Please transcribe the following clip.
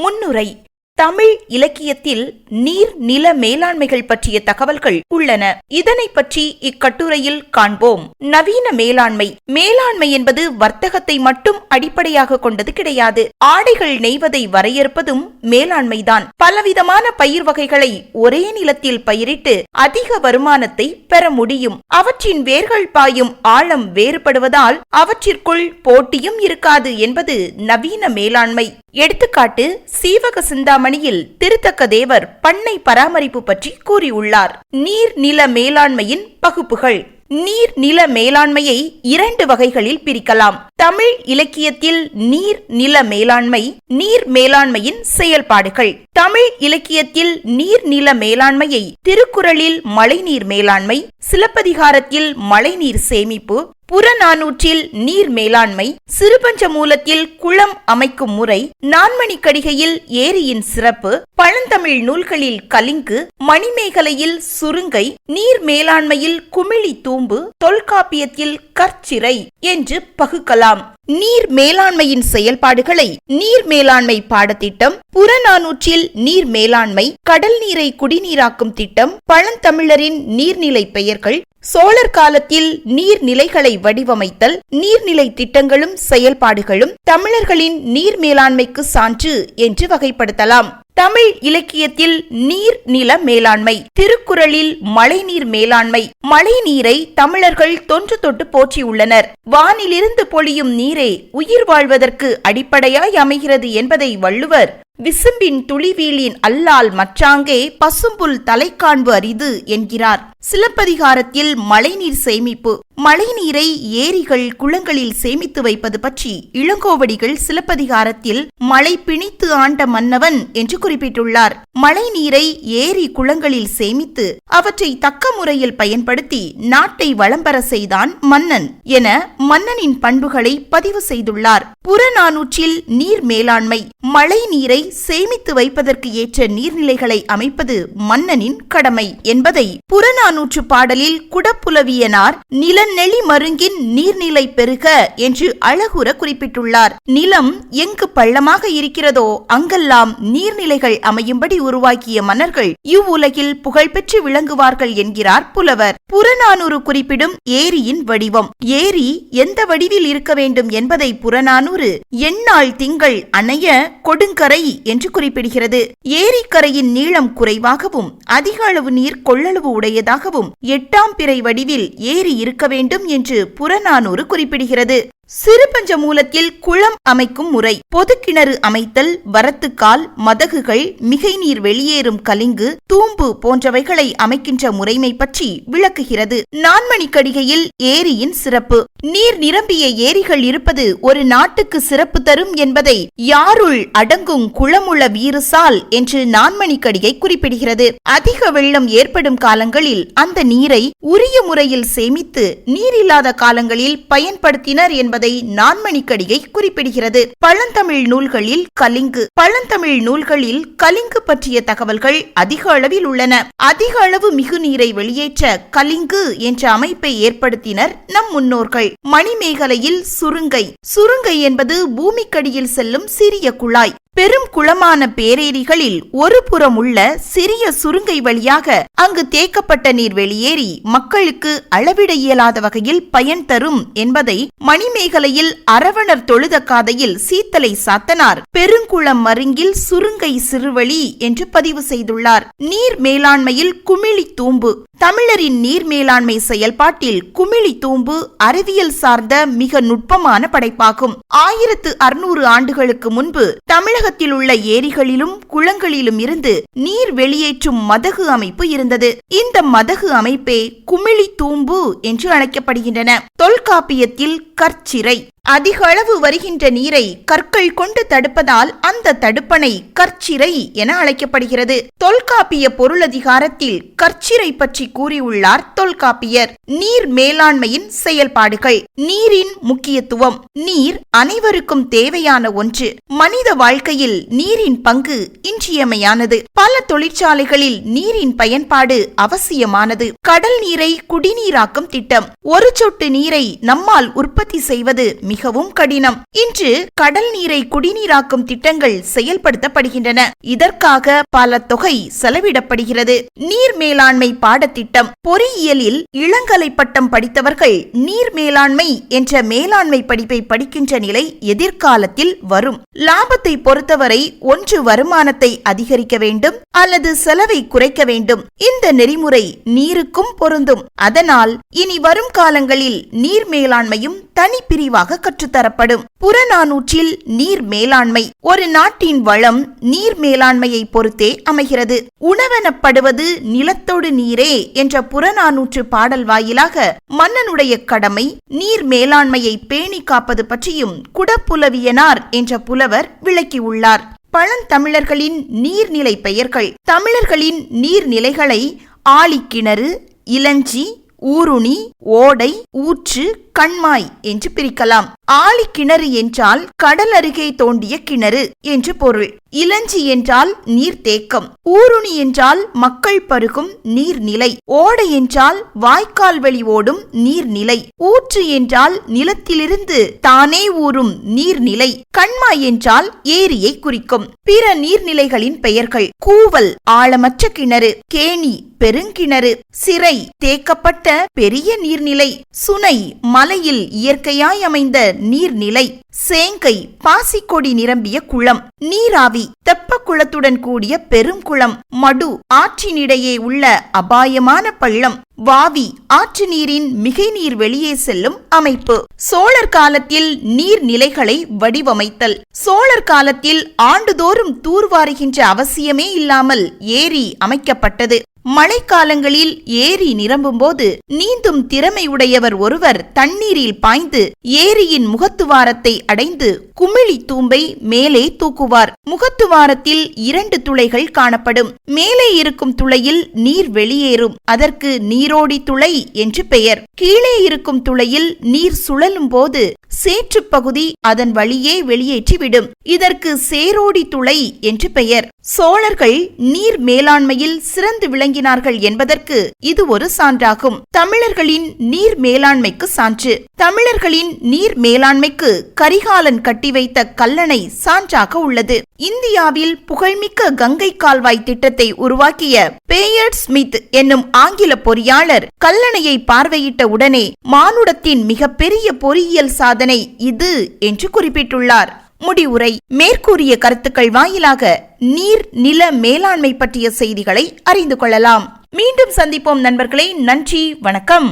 முன்னுரை. தமிழ் இலக்கியத்தில் நீர் நில மேலாண்மைகள் பற்றிய தகவல்கள் உள்ளன. இதனை பற்றி இக்கட்டுரையில் காண்போம். நவீன மேலாண்மை. மேலாண்மை என்பது வர்த்தகத்தை மட்டும் அடிப்படையாக கொண்டது கிடையாது. ஆடைகள் நெய்வதை வரையறுப்பதும் மேலாண்மைதான். பலவிதமான பயிர் வகைகளை ஒரே நிலத்தில் பயிரிட்டு அதிக வருமானத்தை பெற முடியும். அவற்றின் வேர்கள் பாயும் ஆழம் வேறுபடுவதால் அவற்றிற்குள் போட்டியும் இருக்காது என்பது நவீன மேலாண்மை. எடுத்துக்காட்டு சீவக சிந்தாமணியில் திருத்தக்க தேவர் பண்ணை பராமரிப்பு பற்றி கூறியுள்ளார். நீர் நில மேலாண்மையின் பகுப்புகள். நீர் நில மேலாண்மையை இரண்டு வகைகளில் பிரிக்கலாம். தமிழ் இலக்கியத்தில் நீர் நில மேலாண்மை நீர் மேலாண்மையின் செயல்பாடுகள். தமிழ் இலக்கியத்தில் நீர் நில மேலாண்மையை திருக்குறளில் மழைநீர் மேலாண்மை சிலப்பதிகாரத்தில் மழைநீர் சேமிப்பு புறநானூற்றில் நீர் மேலாண்மை சிறுபஞ்ச மூலத்தில் குளம் அமைக்கும் முறை நான்மணிக்கடிகையில் ஏரியின் சிறப்பு பழந்தமிழ் நூல்களில் கலிங்கு மணிமேகலையில் சுருங்கை நீர் மேலாண்மையில் குமிழி தூம்பு தொல்காப்பியத்தில் கற்சிறை என்று பகுக்கலாம். நீர் மேலாண்மையின் செயல்பாடுகளை நீர் மேலாண்மை பாடத்திட்டம் புறநானூற்றில் நீர் மேலாண்மை கடல் நீரை குடிநீராக்கும் திட்டம் பழந்தமிழரின் நீர்நிலை பெயர்கள் சோழர் காலத்தில் நீர்நிலைகளை வடிவமைத்தல் நீர்நிலை திட்டங்களும் செயல்பாடுகளும் தமிழர்களின் நீர் மேலாண்மைக்கு சான்று என்று வகைப்படுத்தலாம். தமிழ் இலக்கியத்தில் நீர் நில மேலாண்மை திருக்குறளில் மழைநீர் மேலாண்மை மழை நீரை தமிழர்கள் தொன்று தொட்டு போற்றியுள்ளனர். வானிலிருந்து பொழியும் நீரே உயிர் வாழ்வதற்கு அடிப்படையாய் அமைகிறது என்பதை வள்ளுவர் விசும்பின் துளிவீலின் அல்லால் மற்றாங்கே பசும்புல் தலைக்காண்பு அரிது என்கிறார். சிலப்பதிகாரத்தில் மழைநீர் சேமிப்பு. மழைநீரை ஏரிகள் குளங்களில் சேமித்து வைப்பது பற்றி இளங்கோவடிகள் சிலப்பதிகாரத்தில் மழை பிணித்து ஆண்ட மன்னவன் என்று குறிப்பிட்டுள்ளார். மழைநீரை ஏரி குளங்களில் சேமித்து அவற்றை தக்க முறையில் பயன்படுத்தி நாட்டை வளம்பர செய்தான் மன்னன் என மன்னனின் பண்புகளை பதிவு செய்துள்ளார். புறநானூற்றில் நீர் மேலாண்மை. மழை நீரை சேமித்து வைப்பதற்கு ஏற்ற நீர்நிலைகளை அமைப்பது மன்னனின் கடமை என்பதை புறநானூற்று பாடலில் குடப்புலவியனார் நிலநெளி மருங்கின் நீர்நிலை பெருக என்று அழகுற குறிப்பிட்டுள்ளார். நிலம் எங்கு பள்ளமாக இருக்கிறதோ அங்கெல்லாம் நீர்நிலைகள் அமையும்படி உருவாக்கிய மன்னர்கள் இவ்வுலகில் புகழ்பெற்று விளங்குவார்கள் என்கிறார் புலவர். புறநானூறு குறிப்பிடும் ஏரியின் வடிவம். ஏரி எந்த வடிவில் இருக்க வேண்டும் என்பதை புறநானூறு எண்ணாள் திங்கள் அணைய கொடுங்கரை என்று குறிப்பிடுகிறது. ஏரிக்கரையின் நீளம் குறைவாகவும் அதிக அளவு நீர் கொள்ளளவு உடையதாகவும் எட்டாம் பிறை வடிவில் ஏரி இருக்க வேண்டும் என்று புறநானூறு குறிப்பிடுகிறது. சிறுபஞ்ச மூலத்தில் குளம் அமைக்கும் முறை பொது கிணறு அமைத்தல் வரத்துக்கால் மதகுகள் மிகை நீர் வெளியேறும் கலிங்கு தூம்பு போன்றவைகளை அமைக்கின்ற முறைமை பற்றி விளக்குகிறது. நான்மணிக்கடிகையில் ஏரியின் சிறப்பு. நீர் நிரம்பிய ஏரிகள் இருப்பது ஒரு நாட்டுக்கு சிறப்பு தரும் என்பதை யாருள் அடங்கும் குளமுள்ள வீறுசால் என்று நான்மணிக்கடியை குறிப்பிடுகிறது. அதிக வெள்ளம் ஏற்படும் காலங்களில் அந்த நீரை உரிய முறையில் சேமித்து நீர் இல்லாத காலங்களில் பயன்படுத்தினர் என்பதை நான்மணிக்கடியை குறிப்பிடுகிறது. பழந்தமிழ் நூல்களில் கலிங்கு பழந்தமிழ் நூல்களில் கலிங்கு பற்றிய தகவல்கள் அதிக அளவில் உள்ளன. அதிக அளவு மிகு நீரை வெளியேற்ற கலிங்கு என்ற அமைப்பை ஏற்படுத்தினர் நம் முன்னோர்கள். மணிமேகலையில் சுருங்கை. சுருங்கை என்பது பூமிக்கடியில் செல்லும் சிறிய குழாய். பெரும் குளமான பேரேரிகளில் ஒரு புறம் உள்ள சிறிய சுருங்கை வழியாக அங்கு தேக்கப்பட்ட நீர் வெளியேறி மக்களுக்கு அளவிட இயலாத வகையில் பயன் தரும் என்பதை மணிமேகலையில் அரவணர் தொழுத காதையில் சீத்தலை சாத்தனார் பெருங்குளம் மருங்கில் சுருங்கை சிறுவழி என்று பதிவு செய்துள்ளார். நீர் மேலாண்மையில் குமிழி தூம்பு தமிழரின் நீர் மேலாண்மை செயல்பாட்டில் குமிழி தூம்பு அறிவியல் சார்ந்த மிக நுட்பமான படைப்பாகும். ஆயிரத்து அறுநூறு ஆண்டுகளுக்கு முன்பு தமிழகத்தில் உள்ள ஏரிகளிலும் குளங்களிலும் இருந்து நீர் வெளியேற்றும் மதகு அமைப்பு இருந்தது. இந்த மதகு அமைப்பே குமிழி தூம்பு என்று அழைக்கப்படுகின்றன. தொல்காப்பியத்தில் கற்சிறை அதிக அளவு வருகின்ற நீரை கற்கள் கொண்டு தடுப்பதால் அந்த தடுப்பணை கற்சிறை என அழைக்கப்படுகிறது. தொல்காப்பிய பொருளதிகாரத்தில் கற்சிறை பற்றி கூறியுள்ளார் தொல்காப்பியர். நீர் மேலாண்மையின் செயல்பாடுகள். நீரின் முக்கியத்துவம். நீர் அனைவருக்கும் தேவையான ஒன்று. மனித வாழ்க்கையில் நீரின் பங்கு இன்றியமையானது. பல தொழிற்சாலைகளில் நீரின் பயன்பாடு அவசியமானது. கடல் நீரை குடிநீராக்கும் திட்டம். ஒரு சொட்டு நீரை நம்மால் உற்பத்தி செய்வது மிகவும் கடினம். இன்று கடல் நீரை குடிநீராக்கும் திட்டங்கள் செயல்படுத்தப்படுகின்றன. இதற்காக பல தொகை செலவிடப்படுகிறது. நீர் மேலாண்மை பாடத்திட்டம். பொறியியலில் இளங்கலை பட்டம் படித்தவர்கள் நீர் மேலாண்மை என்ற மேலாண்மை படிப்பை படிக்கின்ற நிலை எதிர்காலத்தில் வரும். லாபத்தை பொறுத்தவரை ஒன்று வருமானத்தை அதிகரிக்க வேண்டும் அல்லது செலவை குறைக்க வேண்டும். இந்த நெறிமுறை நீருக்கும் பொருந்தும். அதனால் இனி வரும் காலங்களில் நீர் மேலாண்மையும் தனி பிரிவாக கற்றுத்தரப்படும். புறநானூற்றில் நீர் மேலாண்மை. ஒரு நாட்டின் வளம் நீர் மேலாண்மையை பொறுத்தே அமைகிறது. உணவெனப்படுவது நிலத்தோடு நீரே என்ற புறநானூற்று பாடல் வாயிலாக மன்னனுடைய கடமை நீர் மேலாண்மையை பேணி காப்பது பற்றியும் குடப்புலவியனார் என்ற புலவர் விளக்கியுள்ளார். பழந்தமிழர்களின் நீர்நிலை பெயர்கள். தமிழர்களின் நீர்நிலைகளை ஆழிக்கிணறு இளஞ்சி ஊருணி ஓடை ஊற்று கண்மாய் என்று பிரிக்கலாம். ஆழிக்கிணறு என்றால் கடல் அருகே தோண்டிய கிணறு என்று பொருள். இளஞ்சி என்றால் நீர்த்தேக்கம் ஊருணி என்றால் மக்கள் பருகும் நீர்நிலை. ஓடை என்றால் வாய்க்கால் வெளி ஓடும் நீர்நிலை. ஊற்று என்றால் நிலத்திலிருந்து தானே ஊறும் நீர்நிலை. கண்மாய் என்றால் ஏரியை குறிக்கும். பிற நீர்நிலைகளின் பெயர்கள் கூவல் ஆழமற்ற கிணறு கேணி பெருங்கிணறு சிறை தேக்கப்பட்ட பெரிய நீர்நிலை. சுனை மலையில் இயற்கையாய் அமைந்த நீர்நிலை சேங்கை பாசிக்கொடி நிரம்பிய குளம் நீராவி தெப்ப குளத்துடன் கூடிய பெரும் குளம் மடு ஆற்றினிடையே உள்ள அபாயமான பள்ளம் வாவி ஆற்று நீரின் மிகை நீர் வெளியே செல்லும் அமைப்பு. சோழர் காலத்தில் நீர்நிலைகளை வடிவமைத்தல் சோழர் காலத்தில் ஆண்டுதோறும் தூர்வாருகின்ற அவசியமே இல்லாமல் ஏரி அமைக்கப்பட்டது. மழைக்காலங்களில் ஏரி நிரம்பும்போது நீந்தும் திறமை உடையவர் ஒருவர் தண்ணீரில் பாய்ந்து ஏரியின் முகத்துவாரத்தை அடைந்து குமிழி தூம்பை மேலே தூக்குவார். முகத்துவாரத்தில் இரண்டு துளைகள் காணப்படும். மேலே இருக்கும் துளையில் நீர் வெளியேறும். அதற்கு நீரோடி துளை என்று பெயர். கீழே இருக்கும் துளையில் நீர் சுழலும் போது சேற்று பகுதி அதன் வழியே வெளியேற்றிவிடும். இதற்கு சேரோடி துளை என்று பெயர். சோழர்கள் நீர் மேலாண்மையில் சிறந்து விளங்கினார்கள் என்பதற்கு இது ஒரு சான்றாகும். தமிழர்களின் நீர் மேலாண்மைக்கு சான்று. தமிழர்களின் நீர் மேலாண்மைக்கு கரிகாலன் கட்டி வைத்த கல்லணை சான்றாக உள்ளது. இந்தியாவில் புகழ்மிக்க கங்கை கால்வாய் திட்டத்தை உருவாக்கிய பேயர்ட் ஸ்மித் என்னும் ஆங்கில பொறியாளர் கல்லணையை பார்வையிட்ட உடனே மானுடத்தின் மிகப்பெரிய பொறியியல் சாதனை இது என்று குறிப்பிட்டுள்ளார். முடிவுரை மேற்கூறிய கருத்துக்கள் வாயிலாக நீர் நில மேலாண்மை பற்றிய செய்திகளை அறிந்து கொள்ளலாம். மீண்டும் சந்திப்போம் நண்பர்களே. நன்றி வணக்கம்.